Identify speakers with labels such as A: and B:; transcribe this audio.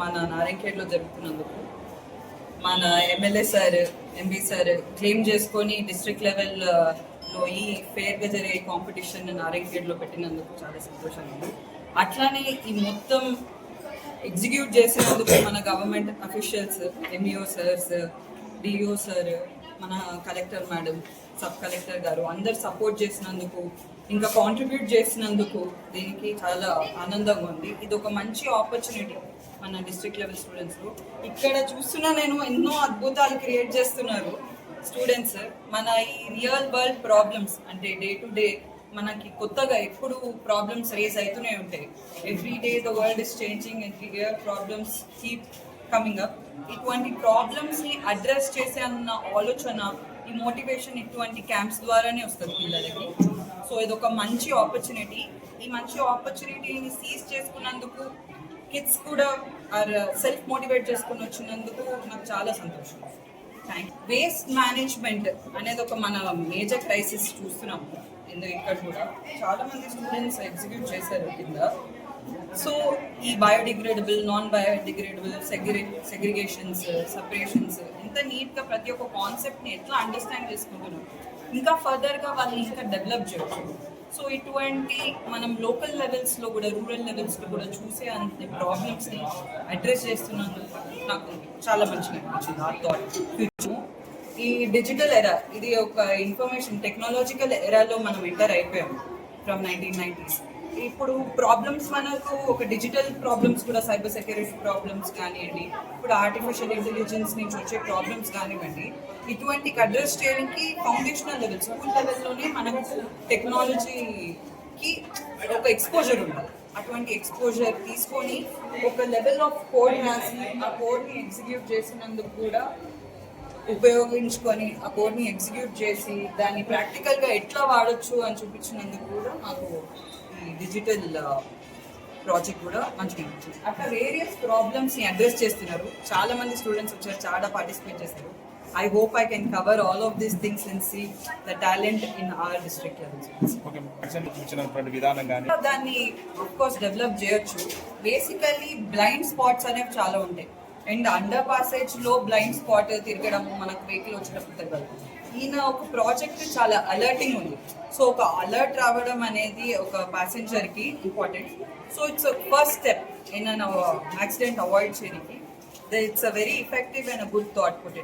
A: మన నారాయణఖేడ్లో జరుగుతున్నందుకు మన MLA sir MP sir claim చేసుకొని డిస్ట్రిక్ట్ లెవెల్లో ఈ ఫేర్గా జరిగే కాంపిటీషన్ నారాయణఖేడ్లో పెట్టినందుకు చాలా సంతోషంగా ఉంది. అట్లానే ఈ మొత్తం ఎగ్జిక్యూట్ చేసినందుకు మన government officials MEO sirs DO sir మన కలెక్టర్ మేడం సబ్ కలెక్టర్ గారు అందరు సపోర్ట్ చేసినందుకు ఇంకా కాంట్రిబ్యూట్ చేసినందుకు దీనికి చాలా ఆనందంగా ఉంది. ఇది ఒక మంచి ఆపర్చునిటీ మన డిస్ట్రిక్ట్ లెవెల్ స్టూడెంట్స్ ఇక్కడ చూస్తున్నా నేను ఎన్నో అద్భుతాలు క్రియేట్ చేస్తున్నారు స్టూడెంట్స్ మన ఈ రియల్ వరల్డ్ ప్రాబ్లమ్స్ అంటే డే టు డే మనకి కొత్తగా ఎప్పుడు ప్రాబ్లమ్స్ రేస్ అవుతూనే ఉంటాయి. Every day the world is changing every year problems keep coming up ఇటువంటి ప్రాబ్లమ్స్ని అడ్రస్ చేసే అన్న ఆలోచన ఈ మోటివేషన్ ఇటువంటి క్యాంప్స్ ద్వారానే వస్తుంది పిల్లలకి. సో ఇది ఒక మంచి ఆపర్చునిటీ ఈ మంచి ఆపర్చునిటీని సీజ్ చేసుకున్నందుకు కిడ్స్ కూడా ఆర్ సెల్ఫ్ మోటివేట్ చేసుకుని వచ్చినందుకు నాకు చాలా సంతోషం. థ్యాంక్ వేస్ట్ మేనేజ్మెంట్ అనేది ఒక మన మేజర్ క్రైసిస్ చూస్తున్నాము ఇందు ఇక్కడ కూడా చాలా మంది స్టూడెంట్స్ ఎగ్జిక్యూట్ చేశారు కింద. సో ఈ బయోడిగ్రేడబుల్ నాన్ బయోడిగ్రేడబుల్ సెగ్రి సెగ్రిగేషన్స్ సపరేషన్స్ ఇంత నీట్గా ప్రతి ఒక్క కాన్సెప్ట్ని ఎట్లా అండర్స్టాండ్ చేసుకుంటున్నారు ఇంకా ఫర్దర్గా వాళ్ళు ఇంకా డెవలప్ చేయొచ్చు. సో ఇటువంటి మనం లోకల్ లెవెల్స్లో కూడా రూరల్ లెవెల్స్లో కూడా చూసే అంత ప్రాబ్లమ్స్ని అడ్రస్ చేస్తున్నందుకు నాకు చాలా మంచిగా అనిపించింది ఆ థాట్ ఈ డిజిటల్ ఎరా ఇది ఒక ఇన్ఫర్మేషన్ టెక్నాలజికల్ ఎరాలో మనం ఎంటర్ అయిపోయాం ఫ్రమ్ నైన్టీన్ నైన్టీస్ ఇప్పుడు ప్రాబ్లమ్స్ మనకు ఒక డిజిటల్ ప్రాబ్లమ్స్ కూడా సైబర్ సెక్యూరిటీ ప్రాబ్లమ్స్ కానివ్వండి ఇప్పుడు ఆర్టిఫిషియల్ ఇంటెలిజెన్స్ నుంచి వచ్చే ప్రాబ్లమ్స్ కానివ్వండి ఇటువంటి అడ్రస్ చేయడానికి ఫౌండేషనల్ లెవెల్ స్కూల్ లెవెల్లోనే మనకు టెక్నాలజీకి ఒక ఎక్స్పోజర్ ఉండాలి. అటువంటి ఎక్స్పోజర్ తీసుకొని ఒక లెవెల్ ఆఫ్ కోడ్ రాసి ఆ కోడ్ని ఎగ్జిక్యూట్ చేసినందుకు కూడా ఉపయోగించుకొని ఆ కోడ్ని ఎగ్జిక్యూట్ చేసి దాన్ని ప్రాక్టికల్గా ఎట్లా వాడొచ్చు అని చూపించినందుకు కూడా మాకు ఈ డిజిటల్ ప్రాజెక్ట్ కూడా మంచిగా అనిపించింది. అట్లా వేరియస్ ప్రాబ్లమ్స్ని అడ్రస్ చేస్తున్నారు. చాలా మంది స్టూడెంట్స్ వచ్చారు చాలా పార్టిసిపేట్ చేస్తారు I hope I can cover all of these things and see the talent in our district దాన్ని కోర్స్ డెవలప్ చేయొచ్చు. బేసికల్లీ బ్లైండ్ స్పాట్స్ అనేవి చాలా ఉంటాయి. అండ్ అండర్ పాసేజ్లో బ్లైండ్ స్పాట్ తిరగడం మనకు వెహికల్ వచ్చినప్పుడు తిరగదు ఈయన ఒక ప్రాజెక్ట్ చాలా అలర్టింగ్ ఉంది. సో ఒక అలర్ట్ రావడం అనేది ఒక ప్యాసింజర్కి important so it's first step in accident avoid చేయడానికి. It's a very effective and good thought put